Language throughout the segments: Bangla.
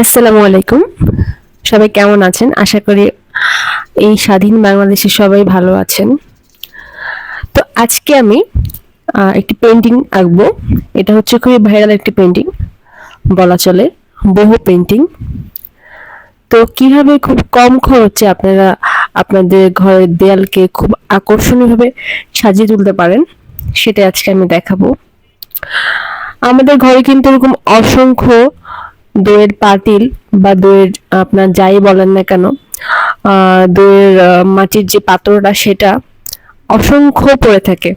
আসসালামু আলাইকুম। সবাই কেমন আছেন? আশা করি এই স্বাধীন বাংলাদেশে সবাই ভালো আছেন। তো আজকে আমি একটি পেন্টিং আঁকবো। এটা হচ্ছে খুবই ভাইরাল একটি পেন্টিং বলা চলে, বহু পেন্টিং তো কীভাবে খুব কম খরচে আপনারা আপনাদের ঘরের দেয়ালকে খুব আকর্ষণীয়ভাবে সাজিয়ে তুলতে পারেন, সেটা আজকে আমি দেখাবো। আমাদের ঘরে কিন্তু এরকম অসংখ্য দইয়ের পাতিল বা দইয়ের, আপনার যাই বলেন না কেন দইয়ের মাটির যে পাত্রটা সেটা অসংখ্য পড়ে থাকে।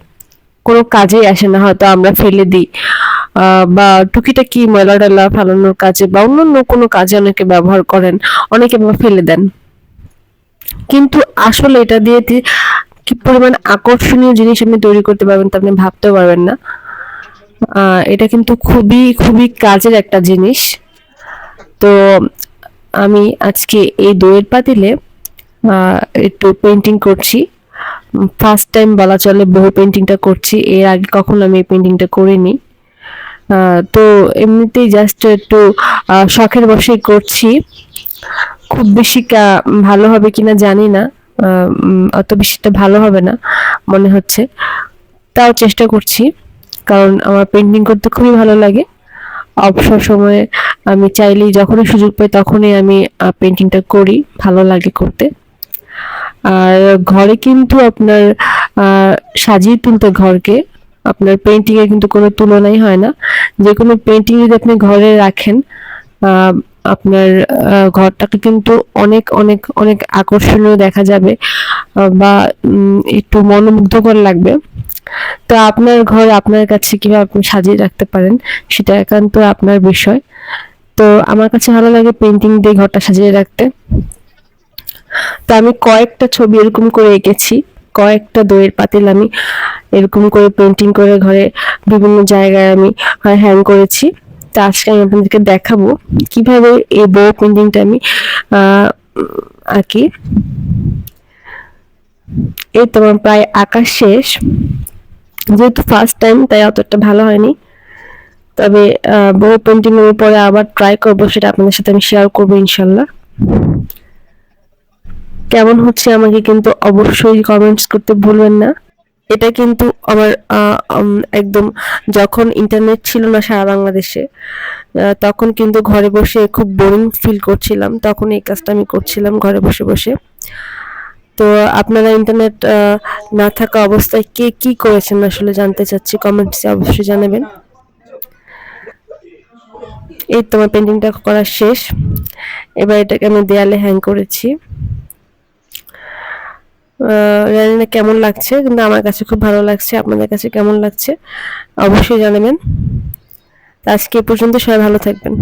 কোনো কাজেই আসে না, হয়তো আমরা ফেলে দিই। বা টুকিটাকি ময়লা টয়লা ফেলানোর কাজে বা অন্যান্য কোনো কাজে অনেকে ব্যবহার করেন, অনেকে ফেলে দেন। কিন্তু আসলে এটা দিয়ে কি পরিমাণ আকর্ষণীয় জিনিস আপনি তৈরি করতে পারবেন তা আপনি ভাবতেও পারবেন না। এটা কিন্তু খুবই খুবই কাজের একটা জিনিস। তো আমি আজকে এই দইয়ের পাতিলে একটু পেন্টিং করছি। ফার্স্ট টাইম বলা চলে বহু পেন্টিংটা করছি। এর আগে কখনো আমি এই পেন্টিংটা করিনি। তো এমনিতেই জাস্ট একটু শখের বসেই করছি। খুব বেশি ভালো হবে কিনা জানি না। অত বেশিটা ভালো হবে না, মনে হচ্ছে। তাও চেষ্টা করছি, কারণ আমার পেন্টিং করতে খুবই ভালো লাগে। অবসর সময়ে আমি চাইলেই যখনই সুযোগ পাই তখনই আমি পেন্টিংটা করি, ভালো লাগে করতে। আর ঘরে কিন্তু আপনার সাজিয়ে তুলতে ঘরকে, আপনার পেন্টিং এর কিন্তু কোনো তুলনাই হয় না। যে কোনো পেন্টিং যদি আপনি ঘরে রাখেন আপনার ঘরটাকে কিন্তু অনেক অনেক অনেক আকর্ষণীয় দেখা যাবে বা একটু মনোমুগ্ধকর লাগবে। তো আপনার ঘর আপনার কাছে কীভাবে আপনি সাজিয়ে রাখতে পারেন, সেটা একান্ত আপনার বিষয়। তো আমার কাছে ভালো লাগে পেন্টিং দিয়ে ঘরটা সাজিয়ে রাখতে। তো আমি কয়েকটা ছবি এরকম করে এঁকেছি, কয়েকটা দইয়ের পাতিল আমি এরকম করে পেন্টিং করে ঘরে বিভিন্ন জায়গায় আমি হ্যাং করেছি। তা আজকে আমি আপনাদেরকে দেখাবো কীভাবে এই বউ পেন্টিংটা আমি আঁকি। এই তোমার প্রায় আঁকা শেষ। যেহেতু ফার্স্ট টাইম তাই অতটা ভালো হয়নি। তবে বহু পেন্টিং এর পরে আবার ট্রাই করব, সেটা আপনাদের সাথে আমি শেয়ার করব ইনশাল্লাহ। কেমন হচ্ছে আমাকে কিন্তু অবশ্যই কমেন্টস করতে ভুলবেন না। এটা কিন্তু আমার একদম যখন ইন্টারনেট ছিল না সারা বাংলাদেশে তখন কিন্তু ঘরে বসে খুব বোরিং ফিল করছিলাম। তখন এই কাজটা আমি করছিলাম ঘরে বসে বসে। তো আপনারা ইন্টারনেট না থাকা অবস্থায় কে কি করেছেন আসলে জানতে চাচ্ছি কমেন্টসে অবশ্যই জানাবেন। এই তোমার পেন্টিংটা করা শেষ। এবার এটাকে আমি দেয়ালে হ্যাং করেছি। জানি না কেমন লাগছে, কিন্তু আমার কাছে খুব ভালো লাগছে, আপনাদের কাছে কেমন লাগছে, অবশ্যই জানাবেন। আজকে পর্যন্ত সবাই ভালো থাকবেন।